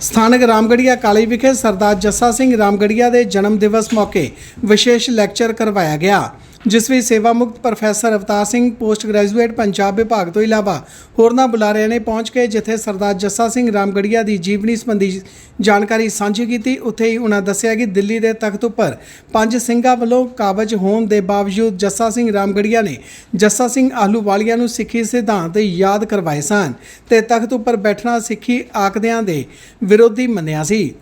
ਸਥਾਨਕ ਰਾਮਗੜੀਆ ਕਾਲਜ ਵਿਖੇ ਸਰਦਾਰ ਜੱਸਾ ਸਿੰਘ ਰਾਮਗੜੀਆ ਦੇ ਜਨਮ ਦਿਵਸ ਮੌਕੇ ਵਿਸ਼ੇਸ਼ ਲੈਕਚਰ ਕਰਵਾਇਆ ਗਿਆ। ਜਿਸ ਵਿੱਚ ਸੇਵਾ ਮੁਕਤ professor Avtar Singh, post graduate Punjab ਵਿਭਾਗ ਤੋਂ ਇਲਾਵਾ ਹੋਰਨਾਂ ਬੁਲਾਰਿਆਂ ਨੇ ਪਹੁੰਚ ਕੇ ਜਿੱਥੇ ਸਰਦਾਰ ਜੱਸਾ ਸਿੰਘ ਰਾਮਗੜੀਆ ਦੀ ਜੀਵਨੀ ਸੰਬੰਧੀ ਜਾਣਕਾਰੀ ਸਾਂਝੀ ਕੀਤੀ। ਉੱਥੇ ਹੀ ਉਹਨਾਂ ਦੱਸਿਆ ਕਿ ਦਿੱਲੀ ਦੇ ਤਖਤ ਉੱਪਰ ਪੰਜ ਸਿੰਘਾਂ ਵੱਲੋਂ ਕਾਬਜ ਹੋਣ ਦੇ ਬਾਵਜੂਦ ਜੱਸਾ ਸਿੰਘ ਰਾਮਗੜੀਆ ਨੇ ਜੱਸਾ ਸਿੰਘ ਆਹਲੂਵਾਲੀਆ ਨੂੰ ਸਿੱਖੀ ਸਿਧਾਂਤ ਯਾਦ ਕਰਵਾਏ ਸਨ ਤੇ ਤਖਤ ਉੱਪਰ ਬੈਠਣਾ ਸਿੱਖੀ ਆਕਦਿਆਂ ਦੇ ਵਿਰੋਧੀ ਮੰਨਿਆ ਸੀ।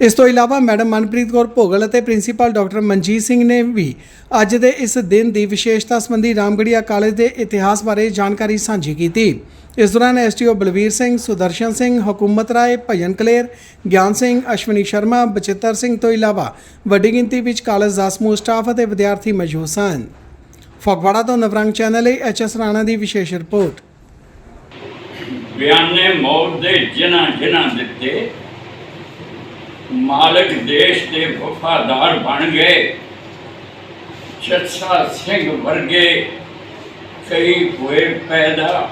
ਇਸ ਤੋਂ ਇਲਾਵਾ ਮੈਡਮ ਮਨਪ੍ਰੀਤ ਕੌਰ ਭੋਗਲ ਅਤੇ ਪ੍ਰਿੰਸੀਪਲ ਡਾਕਟਰ ਮਨਜੀਤ ਸਿੰਘ ਨੇ ਵੀ ਅੱਜ ਦੇ ਇਸ ਦਿਨ ਦੀ ਵਿਸ਼ੇਸ਼ਤਾ ਸੰਬੰਧੀ ਰਾਮਗੜੀਆ ਕਾਲਜ ਦੇ ਇਤਿਹਾਸ ਬਾਰੇ ਜਾਣਕਾਰੀ ਸਾਂਝੀ ਕੀਤੀ। ਇਸ ਦੌਰਾਨ ਐਸਟੀਓ ਬਲਵੀਰ ਸਿੰਘ, ਸੁਦਰਸ਼ਨ ਸਿੰਘ, ਹਕੂਮਤ ਰਾਏ, ਭਜਨ ਕਲੇਰ, ਗਿਆਨ ਸਿੰਘ, ਅਸ਼ਵਨੀ ਸ਼ਰਮਾ, ਬਚਿੱਤਰ ਸਿੰਘ ਤੋਂ ਇਲਾਵਾ ਵੱਡੀ ਗਿਣਤੀ ਵਿੱਚ ਕਾਲਜ ਦਾ ਸਮੂਹ ਸਟਾਫ ਅਤੇ ਵਿਦਿਆਰਥੀ ਮੌਜੂਦ ਸਨ। ਫਗਵਾੜਾ ਤੋਂ ਨਵਰੰਗ ਚੈਨਲ ਲਈ ਐਚਐਸ ਰਾਣਾ ਦੀ ਵਿਸ਼ੇਸ਼ ਰਿਪੋਰਟ। ਬਿਆਨੇ ਮੌਤ ਦੇ ਜਿਨ੍ਹਾਂ ਜਿਨ੍ਹਾਂ ਦਿੱਤੇ ਮਾਲਕ ਦੇਸ਼ ਦੇ ਵਫਾਦਾਰ ਬਣ ਗਏ। ਜੱਸਾ ਸਿੰਘ ਵਰਗੇ ਕਈ ਹੋਏ ਪੈਦਾ।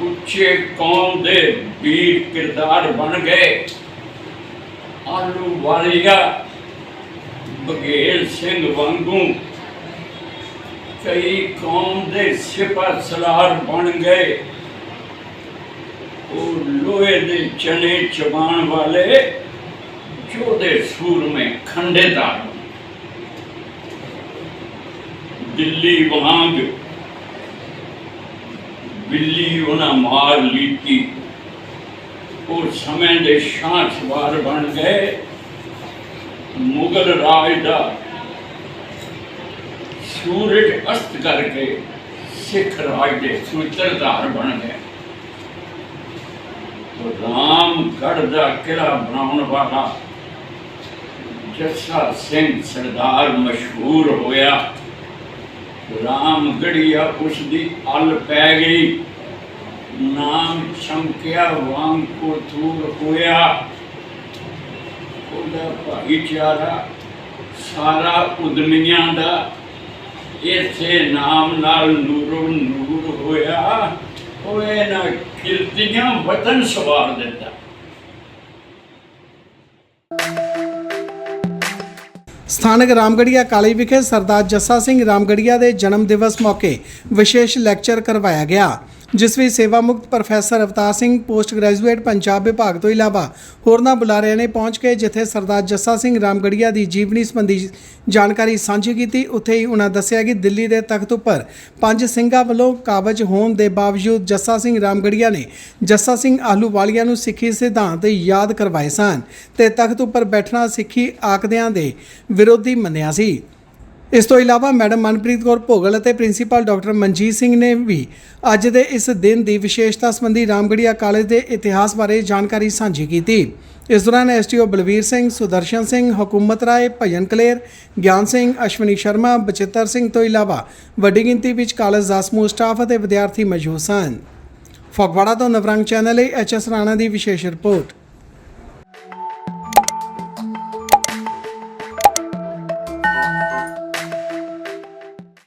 ਉੱਚੇ ਕੌਮ ਦੇ ਵੀਰ ਕਿਰਦਾਰ ਬਣ ਗਏ। ਆਲੂ ਵਾਲੀਆ ਬਗੇਲ ਸਿੰਘ ਵਾਂਗੂ ਕਈ ਕੌਮ ਦੇ ਸਿਪਾ ਸਲਾਰ ਬਣ ਗਏ। ਉਹ ਲੋਹੇ ਦੇ ਚਨੇ ਚਬਾਣ ਵਾਲੇ ਜੋਧੇ ਸੂਰਮੇ ਖੰਡੇਦਾਰ ਦਿੱਲੀ ਵਾਂਗ ਬਿੱਲੀ ਉਹਨਾਂ ਮਾਰ ਲੀਤੀ। ਉਹ ਸਮੇਂ ਦੇ ਸ਼ਾਹ ਸਵਾਰ ਬਣ ਗਏ। ਮੁਗਲ ਰਾਜ ਦਾ ਸੂਰਜ ਅਸਤ ਕਰਕੇ ਸਿੱਖ ਰਾਜ ਦੇ ਸੂਤਰਧਾਰ ਬਣ ਗਏ। ਰਾਮਗੜ੍ਹ ਦਾ ਕਿਲਾ ਬਣਾਉਣ ਵਾਲਾ ਜੱਸਾ ਸਿੰਘ ਸਰਦਾਰ ਮਸ਼ਹੂਰ ਹੋਇਆ। ਰਾਮਗੜੀਆ ਉਸ ਦੀ ਅਲ ਪੈ ਗਈ। ਨਾਮ ਚਮਕਿਆ, ਵਾਂਗ ਕੋ ਤੂਰ ਹੋਇਆ। ਉਹਦਾ ਭਾਈਚਾਰਾ ਸਾਰਾ ਉਦਮੀਆਂ ਦਾ। ਇਸੇ ਨਾਮ ਨਾਲ ਨੂਰੋ ਨੂਰ ਹੋਇਆ। ਉਹ ਇਹਨਾਂ ਕਿਰਤੀਆਂ ਵਤਨ ਸਵਾਰ ਦਿੱਤਾ ਸਥਾਨਕ ਰਾਮਗੜੀਆ ਕਾਲਜ ਵਿਖੇ ਸਰਦਾਰ ਜੱਸਾ ਸਿੰਘ ਰਾਮਗੜੀਆ ਦੇ ਜਨਮ ਦਿਵਸ ਮੌਕੇ ਵਿਸ਼ੇਸ਼ ਲੈਕਚਰ ਕਰਵਾਇਆ ਗਿਆ। ਜਿਸ ਵਿੱਚ ਸੇਵਾ ਮੁਕਤ professor Avtar Singh, post graduate Punjab ਵਿਭਾਗ ਤੋਂ ਇਲਾਵਾ ਹੋਰਨਾਂ ਬੁਲਾਰਿਆਂ ਨੇ ਪਹੁੰਚ ਕੇ ਜਿੱਥੇ ਸਰਦਾਰ ਜੱਸਾ ਸਿੰਘ ਰਾਮਗੜੀਆ ਦੀ ਜੀਵਨੀ ਸੰਬੰਧੀ ਜਾਣਕਾਰੀ ਸਾਂਝੀ ਕੀਤੀ, ਉੱਥੇ ਹੀ ਉਹਨਾਂ ਦੱਸਿਆ ਕਿ ਦਿੱਲੀ ਦੇ ਤਖਤ ਉੱਪਰ ਪੰਜ ਸਿੰਘਾਂ ਵੱਲੋਂ ਕਾਬਜ ਹੋਣ ਦੇ ਬਾਵਜੂਦ ਜੱਸਾ ਸਿੰਘ ਰਾਮਗੜੀਆ ਨੇ ਜੱਸਾ ਸਿੰਘ ਆਹਲੂਵਾਲੀਆ ਨੂੰ ਸਿੱਖੀ ਸਿਧਾਂਤ ਯਾਦ ਕਰਵਾਏ ਸਨ ਤੇ ਤਖਤ ਉੱਪਰ ਬੈਠਣਾ ਸਿੱਖੀ ਆਕਦਿਆਂ ਦੇ ਵਿਰੋਧੀ ਮੰਨਿਆ ਸੀ। ਇਸ ਤੋਂ ਇਲਾਵਾ ਮੈਡਮ ਮਨਪ੍ਰੀਤ ਕੌਰ ਭੋਗਲ ਅਤੇ ਪ੍ਰਿੰਸੀਪਲ ਡਾਕਟਰ ਮਨਜੀਤ ਸਿੰਘ ਨੇ ਵੀ ਅੱਜ ਦੇ ਇਸ ਦਿਨ ਦੀ ਵਿਸ਼ੇਸ਼ਤਾ ਸੰਬੰਧੀ ਰਾਮਗੜੀਆ ਕਾਲਜ ਦੇ ਇਤਿਹਾਸ ਬਾਰੇ ਜਾਣਕਾਰੀ ਸਾਂਝੀ ਕੀਤੀ। ਇਸ ਦੌਰਾਨ ਐਸਟੀਓ ਬਲਵੀਰ ਸਿੰਘ, ਸੁਦਰਸ਼ਨ ਸਿੰਘ, ਹਕੂਮਤ ਰਾਏ, ਭਜਨ ਕਲੇਰ, ਗਿਆਨ ਸਿੰਘ, ਅਸ਼ਵਨੀ ਸ਼ਰਮਾ, ਬਚਿੱਤਰ ਸਿੰਘ ਤੋਂ ਇਲਾਵਾ ਵੱਡੀ ਗਿਣਤੀ ਵਿੱਚ ਕਾਲਜ ਦਾ ਸਮੂਹ ਸਟਾਫ ਅਤੇ ਵਿਦਿਆਰਥੀ ਮੌਜੂਦ ਸਨ। ਫਗਵਾੜਾ ਤੋਂ ਨਵਰੰਗ ਚੈਨਲ ਲਈ ਐਚਐਸ ਰਾਣਾ ਦੀ ਵਿਸ਼ੇਸ਼ ਰਿਪੋਰਟ।